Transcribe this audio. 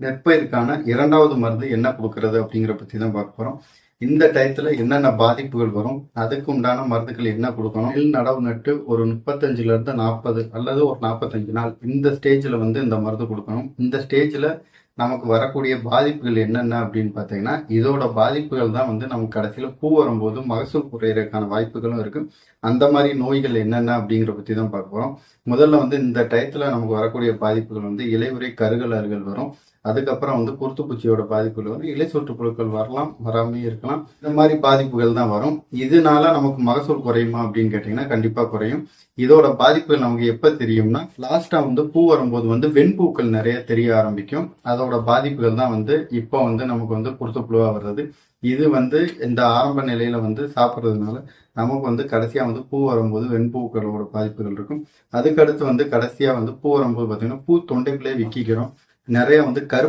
நெற்பயிருக்கான இரண்டாவது மருந்து என்ன கொடுக்கறது அப்படிங்கிற பத்தி தான் பார்க்க போறோம். இந்த டயத்துல என்னென்ன பாதிப்புகள் வரும்? அதுக்கு உண்டான மருந்துகள் என்ன கொடுக்கணும்? நெல் நடவு நட்டு ஒரு முப்பத்தஞ்சுல இருந்து நாற்பது அல்லது ஒரு நாற்பத்தஞ்சு நாள் இந்த ஸ்டேஜ்ல வந்து இந்த மருந்து கொடுக்கணும். இந்த ஸ்டேஜ்ல நமக்கு வரக்கூடிய பாதிப்புகள் என்னென்ன அப்படின்னு பார்த்தீங்கன்னா இதோட பாதிப்புகள் தான் வந்து நமக்கு கடைசியில் பூ வரும்போது மகசூல் குறையிறதுக்கான வாய்ப்புகளும் இருக்கு. அந்த மாதிரி நோய்கள் என்னென்ன அப்படிங்கிற பற்றி தான் பார்க்க போகிறோம் முதல்ல வந்து இந்த டயத்தில் நமக்கு வரக்கூடிய பாதிப்புகள் வந்து இலையுறை கருகலர்கள் வரும். அதுக்கப்புறம் வந்து குருத்துப்பூச்சியோட பாதிப்புகள் வரும். இலை சொட்டு புழுக்கள் வரலாம் வராமே இருக்கலாம். இந்த மாதிரி பாதிப்புகள் தான் வரும். இதனால நமக்கு மகசூல் குறையுமா அப்படின்னு கேட்டிங்கன்னா கண்டிப்பாக குறையும். இதோட பாதிப்புகள் நமக்கு எப்போ தெரியும்னா லாஸ்ட்டாக வந்து பூ வரும்போது வந்து வெண்பூக்கள் நிறைய தெரிய ஆரம்பிக்கும். அதோட பாதிப்புகள் தான் வந்து இப்போ வந்து நமக்கு வந்து புழுவாக வர்றது. இது வந்து இந்த ஆரம்ப நிலையில வந்து சாப்பிட்றதுனால நமக்கு வந்து கடைசியாக வந்து பூ வரும்போது வெண்பூக்களோட பாதிப்புகள் இருக்கும். அதுக்கடுத்து வந்து கடைசியாக வந்து பூ வரும்போது பார்த்தீங்கன்னா பூ தொண்டைக்குள்ளே விக்கிக்கிறோம். நிறைய வந்து கருப்பு